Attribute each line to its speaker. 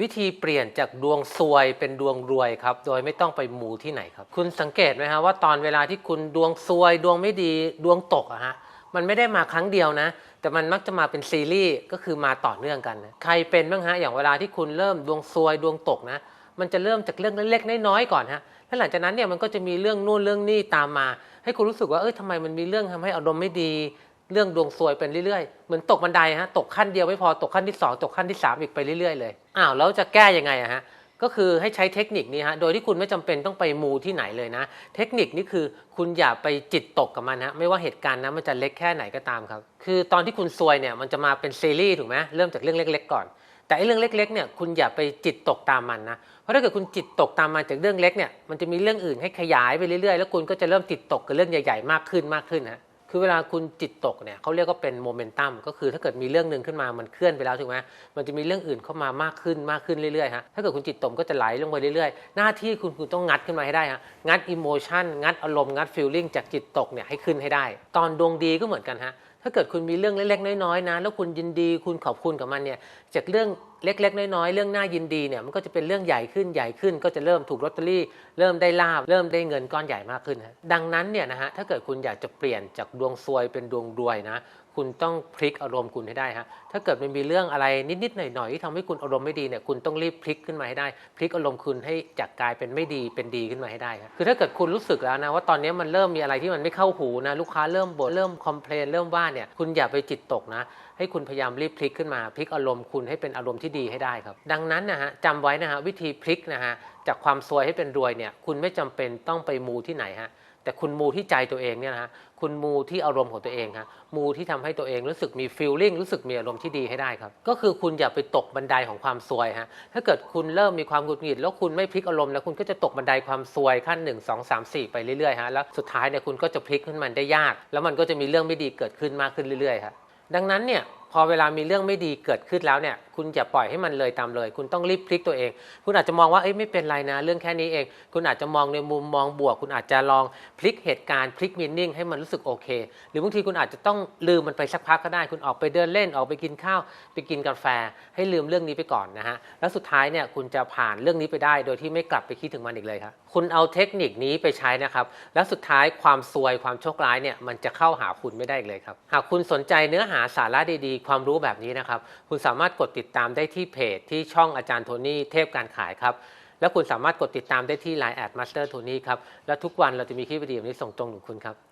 Speaker 1: วิธีเปลี่ยนจากดวงซวยเป็นดวงรวยครับ โดยไม่ต้องไปมูที่ไหนครับ คุณสังเกตไหมฮะว่าตอนเวลาที่คุณดวงซวย ดวงไม่ดีดวงตกอะฮะมันไม่ได้มาครั้งเดียวนะ แต่มันมักจะมาเป็นซีรีส์ก็คือมาต่อเนื่องกันนะใครเป็นบ้างฮะอย่างเวลาที่คุณเริ่มดวงซวยดวงตกนะ มันจะเริ่มจากเรื่องเล็กๆน้อยๆก่อนฮะแล้วหลังจากนั้นเนี่ยมันก็จะมีเรื่องนู่นเรื่องนี่ตามมา ให้คุณรู้สึกว่าเอ้ยทำไมมันมีเรื่องทำให้อารมณ์ไม่ดี เรื่องดวงซวยเป็นเรื่อยๆ เหมือนตกบันไดฮะตกขั้นเดียวไม่พอตกขั้นที่ 2 ตกขั้นที่ 3 อีกไปเรื่อยๆเลยอ้าวแล้วจะแก้ยังไงอะฮะก็คือให้ใช้เทคนิคนี้ฮะโดยที่คุณไม่จำเป็นต้องไปมูที่ไหนเลยนะ เทคนิคนี้คือคุณอย่าไปจิตตกกับมันฮะไม่ว่าเหตุการณ์นั้นมันจะเล็กแค่ไหนก็ตามครับ คือตอนที่คุณซวยเนี่ยมันจะมาเป็นซีรีส์ถูกไหมเริ่มจากเรื่องเล็ก ๆ ก่อน แต่ไอ้เรื่องเล็กๆเนี่ยคุณอย่าไปจิตตกตามมันนะเพราะถ้าเกิดคุณจิตตกตามมันจากเรื่องเล็กเนี่ยมันจะมีเรื่องอื่นให้ขยายไปเรื่อยๆ แล้วคุณก็จะเริ่มจิตตกกับเรื่องใหญ่ๆ มากขึ้นมากขึ้นฮะ คือเวลาคุณจิตตกเนี่ยเขาเรียกว่าเป็นโมเมนตัมก็คือถ้าเกิดมีเรื่องหนึ่งขึ้นมามันเคลื่อนไปแล้วถูกไหมมันจะมีเรื่องอื่นเข้ามามากขึ้นมากขึ้นเรื่อยๆฮะถ้าเกิดคุณจิตตกก็จะไหลลงไปเรื่อยๆ หน้าที่คุณคุณต้องงัดขึ้นมาให้ได้ฮะงัดอิโมชันงัดอารมณ์งัดฟีลลิ่งจากจิตตกเนี่ยให้ขึ้นให้ได้ ตอนดวงดีก็เหมือนกันฮะถ้าเกิดคุณมีเรื่องเล็กๆน้อยๆนะแล้วคุณยินดีคุณขอบคุณกับมันเนี่ยจากเรื่องเล็กๆ น้อยๆ เรื่องน่ายินดีเนี่ยมันก็จะเป็นเรื่องใหญ่ขึ้นใหญ่ขึ้น ก็จะเริ่มถูกลอตเตอรี่ เริ่มได้ลาบเริ่มได้เงินก้อนใหญ่มากขึ้น ดังนั้นเนี่ยนะฮะถ้าเกิดคุณอยากจะเปลี่ยนจากดวงซวยเป็นดวงรวยนะคุณต้องพลิกอารมณ์คุณให้ได้ฮะถ้าเกิดมันมีเรื่องอะไรนิดๆหน่อยๆที่ทำให้คุณอารมณ์ไม่ดีเนี่ยคุณต้องรีบพลิกขึ้นมาให้ได้ พลิกอารมณ์คุณให้จากกลายเป็นไม่ดีเป็นดีขึ้นมาให้ได้ครับคือถ้าเกิดคุณรู้สึกแล้วนะว่าตอนนี้มันเริ่มมีอะไรที่มันไม่เข้าหูนะลูกค้าเริ่มบ่นเริ่มคอมเพลนเริ่มว่าเนี่ยคุณอย่าไปจิตตกนะ ให้คุณพยายามรีบพลิกขึ้นมาพลิกอารมณ์คุณให้เป็นอารมณ์ที่ดีให้ได้ครับ ดังนั้นนะฮะจำไว้นะฮะวิธีพลิกนะฮะจากความซวยให้เป็นรวยเนี่ยคุณไม่จำเป็นต้องไปมูที่ไหนฮะแต่คุณมูที่ใจตัวเองเนี่ยนะฮะคุณมูที่อารมณ์ของตัวเองฮะมูที่ทำให้ตัวเองรู้สึกมีฟีลลิ่งรู้สึกมีอารมณ์ที่ดีให้ได้ครับ ก็คือคุณอย่าไปตกบันไดของความซวยฮะถ้าเกิดคุณเริ่มมีความหงุดหงิด แล้วคุณไม่พลิกอารมณ์แล้วคุณก็จะตกบันไดความซวยขั้น 1 2 3 4 ไปเรื่อยๆฮะแล้วสุดท้ายเนี่ยคุณก็จะพลิกขึ้นมันได้ยาก แล้วมันก็จะมีเรื่องไม่ดีเกิดขึ้นมากขึ้นเรื่อยๆครับ ดังนั้นเนี่ย พอเวลามีเรื่องไม่ดีเกิดขึ้นแล้วเนี่ย คุณอย่าปล่อยให้มันเลยตามเลย คุณต้องรีบพลิกตัวเอง คุณอาจจะมองว่าเอ้ยไม่เป็นไรนะ เรื่องแค่นี้เอง คุณอาจจะมองในมุมมองบวก คุณอาจจะลองพลิกเหตุการณ์พลิกมีนิ่งให้มันรู้สึกโอเค หรือบางทีคุณอาจจะต้องลืมมันไปสักพักก็ได้ คุณออกไปเดินเล่นออกไปกินข้าวไปกินกาแฟ ให้ลืมเรื่องนี้ไปก่อนนะฮะแล้วสุดท้ายเนี่ยคุณจะผ่านเรื่องนี้ไปได้ โดยที่ไม่กลับไปคิดถึงมันอีกเลยครับคุณเอาเทคนิคนี้ไปใช้นะครับแล้วสุดท้ายความซวยความโชคร้ายเนี่ยมันจะเข้าหาคุณไม่ได้อีกเลยครับหากคุณสนใจเนื้อหาสาระดีความรู้แบบนี้นะครับ คุณสามารถกดติดตามได้ที่เพจที่ช่องอาจารย์โทนี่เทพการขายครับ และคุณสามารถกดติดตามได้ที่ Line แอดมาสเตอร์โทนี่ครับ และทุกวันเราจะมีคลิปวิดีโอนี้ส่งตรงถึงคุณครับ